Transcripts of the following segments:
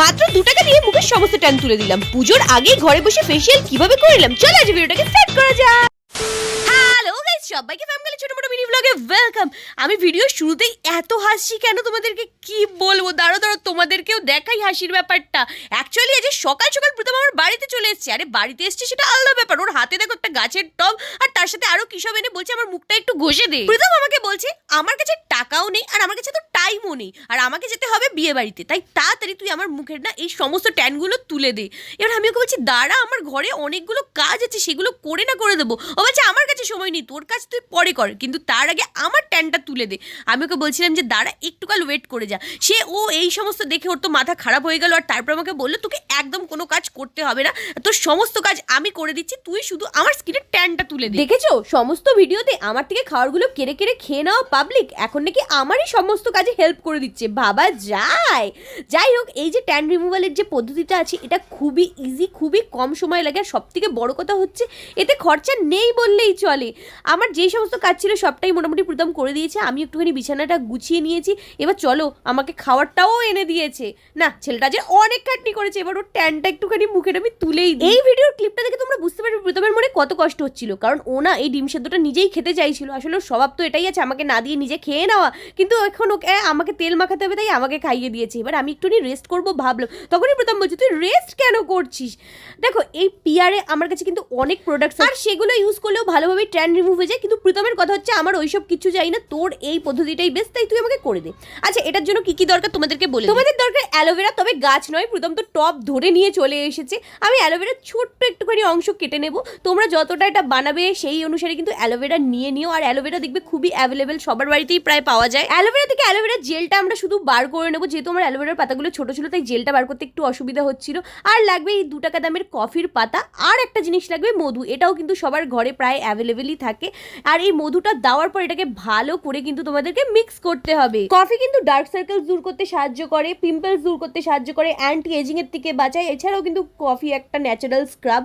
মাত্র দু টাকা দিয়ে মুখের সমস্ত ট্যান তুলে দিলাম। পুজোর আগেই ঘরে বসে ফেসিয়াল কীভাবে করলাম চলো আজ ভিডিওটাকে স্টার্ট করা যাক। হ্যালো গাইস সবাইকে ফ্যামিলি ছোট মোটো মিনি ব্লগে ওয়েলকাম আমি ভিডিও শুরুতেই এত হাসি কেন তোমাদেরকে? কি বলব? দাঁড়ো দাঁড়ো তোমাদেরকেও দেখাই হাসির ব্যাপারটা। অ্যাকচুয়ালি আজ সকাল সকাল প্রথম আমার বাড়িতে চলে এসেছে আরে বাড়িতে এসেছে সেটা আলাদা ব্যাপার। ওর হাতে দেখো একটা গাছের টব, আর তার সাথে আরও কি সব এনে বলছে, আমার মুখটা একটু ঘষে দে। প্রথম আমাকে বলছে, আমার কাছে টাকাও নেই, আর আমার কাছে তো টাইমও নেই। আর আমাকে যেতে হবে বিয়ে বাড়িতে। তাই তাড়াতাড়ি তুই আমার মুখের না এই সমস্ত ট্যানগুলো তুলে দে। এবার আমি ওকে বলছি, দাঁড়া, আমার ঘরে অনেকগুলো কাজ আছে, সেগুলো করে না করে দেবো। ও বলছে, আমার কাছে সময় নেই, তোর কাজ তুই পরে কর, কিন্তু তার আগে আমার ট্যানটা তুলে দে। আমি ওকে বলছিলাম যে, দাঁড়া, একটু কাল ওয়েট করে যা। সে ও এই সমস্ত দেখে ওর তো মাথা খারাপ হয়ে গেল, আর তারপর আমাকে বলল, তোকে একদম কোনো কাজ করতে হবে না। তোর সমস্ত কাজ আমি করে দিচ্ছি, তুই শুধু আমার স্কিনের ট্যানটা তুলে দে। দেখেছ? সমস্ত ভিডিওতে আমার থেকে খাবারগুলো কেড়ে কেড়ে খেয়ে নেওয়া পাবলিক এখন নাকি আমারই সমস্ত কাজে হেল্প করে দিচ্ছে। বাবা যায় যাই হোক, এই যে ট্যান রিমুভালের যে পদ্ধতিটা আছে, এটা খুবই ইজি খুবই কম সময় লাগে। আর সব থেকে বড় কথা হচ্ছে, এতে খরচা নেই বললেই চলে। আমার যেই সমস্ত কাজ ছিল, সবটাই মোটামুটি প্রথম করে দিয়েছে। আমি একটুখানি বিছানাটা গুছিয়ে নিয়েছি। এবার চলো, আমাকে খাবারটাও এনে দিয়েছে। না, ছেলেটা যে অনেক খাটনি করেছে, এবার ওর ট্যানটা একটুখানি মুখের আমি তুলেই। এই ভিডিওর ক্লিপটা দেখে তোমরা বুঝতে পারবে প্রথমের মনে কত কষ্ট হচ্ছিল। কারণ ও না এই ডিম সেদ্ধটা নিজেই খেতে চাইছিল। আসলে স্বভাব তো এটাই আছে, আমাকে না দিয়ে নিজে খেয়ে নেওয়া। কিন্তু এখন ওকে আমাকে তেল মাখাতে হবে, তাই আমাকে খাইয়ে দিয়েছে। এবার আমি একটুখানি রেস্ট করব ভাবলাম। তখনই প্রথম বলছি, তুই রেস্ট কেন করছিস? দেখো, এই পিয়ারে আমার কাছে কিন্তু অনেক প্রোডাক্টস আর সেগুলো ইউজ করলেও ভালোভাবে ট্যান রিমুভ হয়ে যায়। কিন্তু প্রথমের কথা হচ্ছে, আমার ওইসব কিছু চাই না, তোর এই পদ্ধতিটাই বেস্ট তাই তুই আমাকে করে দে। আচ্ছা এটার জন্য কি কি দরকার তোমাদেরকে বলে তোমাদের দরকার অ্যালোভেরা তবে গাছ নয় প্রথম তো টপ ধরে নিয়ে চলে এসেছে। আমি অ্যালোভেরার ছোট্ট একটুখানি অংশ কেটে নেব। তোমরা যতটা এটা বানাবে সেই অনুসারে কিন্তু অ্যালোভেরা নিয়ে নিও। আর অ্যালোভেরা দেখবে খুবই অ্যাভেলেবেল সবার বাড়িতেই প্রায় পাওয়া যায়। অ্যালোভেরা থেকে অ্যালোভেরা জেলটা আমরা শুধু বার করে নেব। যেহেতু আমার অ্যালোভেরার পাতাগুলো ছোট ছিল, তাই জেলটা বার করতে একটু অসুবিধা হচ্ছিল। আর লাগবে এই দু টাকা দামের কফির পাতা। আর একটা জিনিস লাগবে, মধু। এটাও কিন্তু সবার ঘরে প্রায় অ্যাভেলেবেলই থাকে। আর এই মধুটা দেওয়ার পর এটাকে ভালো করে কিন্তু তোমাদেরকে মিক্স করতে হবে। কফি কিন্তু ডার্ক সার্কেলস দূর করতে সাহায্য করে পিম্পলস দূর করতে সাহায্য করে অ্যান্টি এজিং এর থেকে বাঁচায়। এছাড়াও কিন্তু কফি একটা ন্যাচারাল স্ক্রাব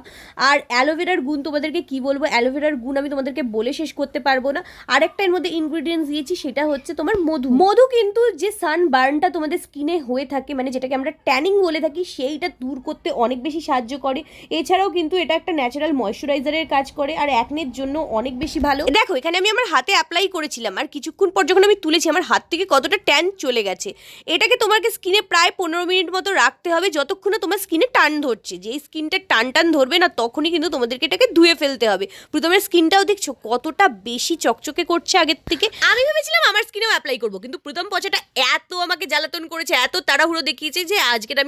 আর অ্যালোভেরার গুণ তোমাদেরকে কি বলব? অ্যালোভেরার গুণ আমি তোমাদেরকে বলে শেষ করতে পারব না। আরেকটা এর মধ্যে ইনগ্রিডিয়েন্টস দিয়েছি, সেটা হচ্ছে তোমার মধু। মধু কিন্তু যে সান বার্নটা তোমাদের স্কিনে হয়ে থাকে মানে যেটাকে আমরা ট্যানিং বলে থাকি, সেইটা দূর করতে অনেক বেশি সাহায্য করে। এছাড়াও কিন্তু এটা একটা ন্যাচারাল ময়শ্চারাইজারের কাজ করে, আর অ্যাকনের জন্য অনেক বেশি ভালো। দেখো, এখানে আমি আমার হাতে অ্যাপ্লাই করেছিলাম, আর কিছুক্ষণ পর যখন আমি তুলেছি, আমার হাত থেকে কতটা ট্যান চলে গেছে। এটাকে তোমাকে স্কিনে প্রায় পনেরো মিনিট মতো রাখতে হবে, যতক্ষণ না তোমার স্কিনে টান ধরছে। যেই স্কিনটা টান টান ধরবে না, তখনই কিন্তু তোমাদেরকে এটাকে ধুয়ে ফেলতে হবে। প্রথমে স্কিনটাও দেখছ কতটা বেশি চকচকে করছে আগের থেকে। আমি ভেবেছিলাম আমার স্কিনেও অ্যাপ্লাই করব, কিন্তু প্রথম পচাটা এত আমাকে জ্বালাতন করেছে, এত তাড়াহুড়ো দেখিয়েছে যে আজকের আমি